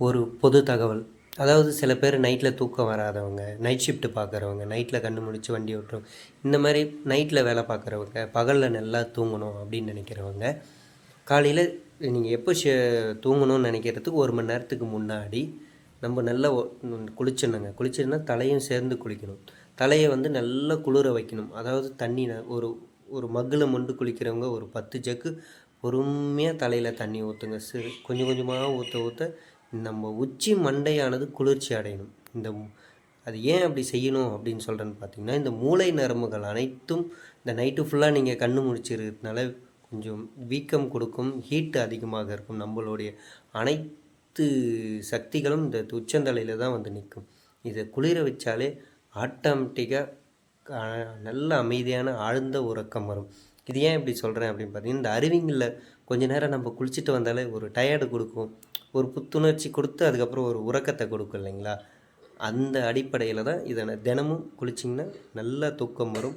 ஒரு பொது தகவல். அதாவது சில பேர் நைட்டில் தூக்கம் வராதவங்க நைட் ஷிஃப்ட் பார்க்குறவங்க நைட்டில் கண்ணு முடிச்சு வண்டி ஓட்டுறவங்க இந்த மாதிரி நைட்டில் வேலை பார்க்குறவங்க பகலில் நல்லா தூங்கணும் அப்படின்னு நினைக்கிறவங்க காலையில் நீங்கள் எப்போ ஷே தூங்கணும்னு நினைக்கிறதுக்கு ஒரு மணி நேரத்துக்கு முன்னாடி நம்ம நல்லா குளிச்சிடணுங்க. குளிச்சிருந்தா தலையும் சேர்ந்து குளிக்கணும். தலையை வந்து நல்லா குளிர வைக்கணும். அதாவது தண்ணி ஒரு ஒரு மக்கில் மொண்டு குளிக்கிறவங்க ஒரு பத்து ஜக்கு பொறுமையாக தலையில் தண்ணி ஊற்றுங்க சிறு கொஞ்சம் கொஞ்சமாக ஊற்ற ஊற்ற நம்ம உச்சி மண்டையானது குளிர்ச்சி அடையணும். இந்த அது ஏன் அப்படி செய்யணும் அப்படின்னு சொல்கிறேன்னு பார்த்தீங்கன்னா இந்த மூளை நரம்புகள் அனைத்தும் இந்த நைட்டு ஃபுல்லாக நீங்கள் கண்ணு முடிச்சிருக்கிறதுனால கொஞ்சம் வீக்கம் கொடுக்கும் ஹீட்டு அதிகமாக இருக்கும். நம்மளுடைய அனைத்து சக்திகளும் இந்த உச்சந்தலையில் தான் வந்து நிற்கும். இதை குளிர வச்சாலே ஆட்டோமேட்டிக்காக நல்ல அமைதியான ஆழ்ந்த உறக்கம் வரும். இது ஏன் இப்படி சொல்கிறேன் அப்படின்னு பார்த்தீங்கன்னா இந்த அருவிங்களில் கொஞ்ச நேரம் நம்ம குளிச்சுட்டு வந்தாலே ஒரு டயர்டு கொடுக்கும். ஒரு புத்துணர்ச்சி கொடுத்து அதுக்கப்புறம் ஒரு உறக்கத்தை கொடுக்கும் இல்லைங்களா? அந்த அடிப்படையில் தான் இதை தினமும் குளிச்சிங்கன்னா நல்லா தூக்கம் வரும்.